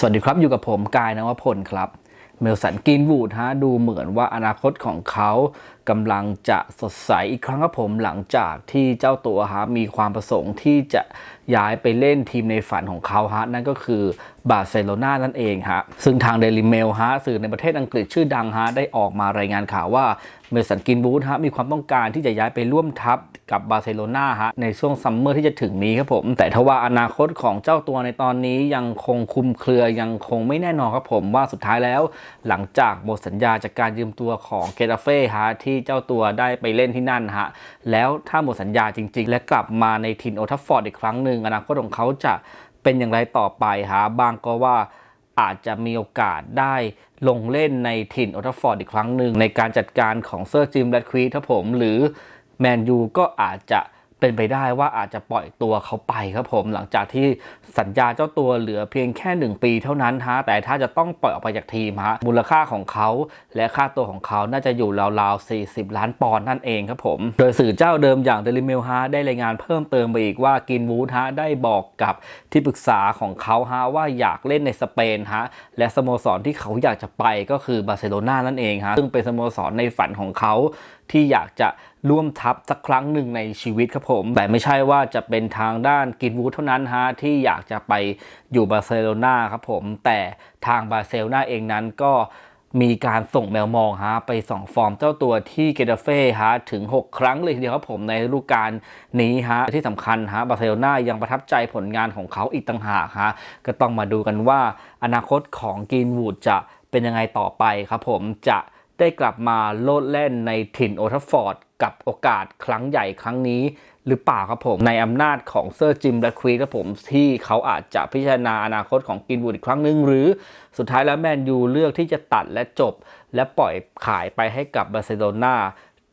สวัสดีครับ อยู่กับผมกายนวพลครับ เมลสันกรีนวูดฮะดูเหมือนว่าอนาคตของเขากำลังจะสดใสอีกครั้งครับผมหลังจากที่เจ้าตัวฮะมีความประสงค์ที่จะย้ายไปเล่นทีมในฝันของเขาฮะนั่นก็คือบาร์เซโลนานั่นเองฮะซึ่งทางเดลิเมลฮะสื่อในประเทศอังกฤษชื่อดังฮะได้ออกมารายงานข่าวว่าเมลสันกรีนวูดฮะมีความต้องการที่จะย้ายไปร่วมทัพกับบาร์เซโลนาฮะในช่วงซัมเมอร์ที่จะถึงนี้ครับผม แต่ทว่าอนาคตของเจ้าตัวในตอนนี้ยังคงคุมเครือยังคงไม่แน่นอนครับผมว่าสุดท้ายแล้วหลังจากหมดสัญญาจากการยืมตัวของเกตาเฟ่ฮะที่เจ้าตัวได้ไปเล่นที่นั่นฮะแล้วถ้าหมดสัญญาจริง ๆ และกลับมาในทินโอทัฟฟอร์ดอีกครั้งหนึ่งอนาคตของเขาจะเป็นอย่างไรต่อไปฮะบางก็ว่าอาจจะมีโอกาสได้ลงเล่นในถิ่นโอทฟฟอร์ดอีกครั้งหนึ่งในการจัดการของเซอร์จิมแรดควีครับผม หรือแมนยูก็อาจจะ เป็นไปได้ว่าอาจจะปล่อยตัวเขาไปครับผมหลังจากที่สัญญาเจ้าตัวเหลือเพียงแค่ 1 ปีเท่านั้นฮะแต่ถ้าจะต้องปล่อยออกไปจากทีมฮะมูลค่าของเขา และค่าตัวของเขาน่าจะอยู่ราวๆ 40 ล้านปอนด์นั่นเองครับผม โดยสื่อเจ้าเดิมอย่างเดลิเมลฮะได้รายงานเพิ่มเติมไปอีกว่ากินวูดฮะได้บอกกับที่ปรึกษาของเขาฮะว่าอยากเล่นในสเปนฮะและสโมสรที่เขาอยากจะไปก็คือบาร์เซโลนานั่นเองฮะซึ่งเป็นสโมสรในฝันของเขาที่อยากจะร่วมทัพสักครั้งหนึ่งในชีวิตครับผม แต่ไม่ใช่ว่าจะเป็นทางด้านกินวูดเท่านั้นฮะที่อยากจะไปอยู่บาร์เซโลนาครับผม แต่ทางบาร์เซโลนาเองนั้นก็มีการส่งแมวมองฮะไปส่องฟอร์มเจ้าตัวที่เกตาเฟ่ฮะถึง 6 ครั้งเลยทีเดียวครับผมในฤดูกาลนี้ฮะที่สำคัญฮะบาร์เซโลนายังประทับใจผลงานของเขาอีกต่างหากฮะก็ต้องมาดูกันว่าอนาคตของกินวูดจะเป็นยังไงต่อไปครับผมจะ ได้กลับมาโลดเล่นในถิ่นโอทัฟฟอร์ด กับโอกาสครั้งใหญ่ครั้งนี้หรือเปล่าครับผมในอำนาจของเซอร์จิมและควีครับผมที่เขาอาจจะพิจารณาอนาคตของกินวูดอีกครั้งหนึ่งหรือสุดท้ายแล้วแมนยูเลือกที่จะตัดและจบ และปล่อยขายไปให้กับบาร์เซโลนา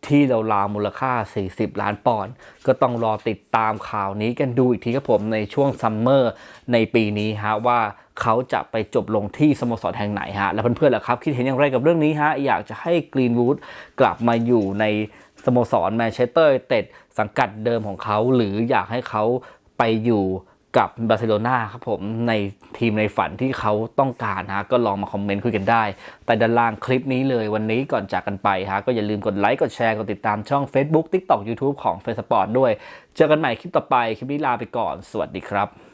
ที่ราวๆมูลค่า 40 ล้านปอนด์ก็ต้องรอติดตามข่าวนี้กันดูอีกทีครับผมในช่วงซัมเมอร์ในปีนี้ฮะว่า เขาจะไปจบลงที่สโมสรแห่งไหนฮะ แล้วเพื่อนๆล่ะครับ คิดเห็นอย่างไรกับเรื่องนี้ฮะ อยากจะให้กรีนวูดกลับมาอยู่ในสโมสรแมนเชสเตอร์เต็ดสังกัดเดิมของเขา หรืออยากให้เขาไปอยู่กับบาร์เซโลนาครับผมในทีมในฝันที่เขาต้องการฮะก็ลองมาคอมเมนต์คุยกันได้ แต่ด้านล่างคลิปนี้เลยวันนี้ก่อนจากกันไปฮะก็อย่าลืมกดไลค์กดแชร์กดติดตามช่อง Facebook TikTok YouTube ของ f a c e p o r t ด้วย เจอกันใหม่คลิปต่อไป คลิปนี้ลาไปก่อน สวัสดีครับ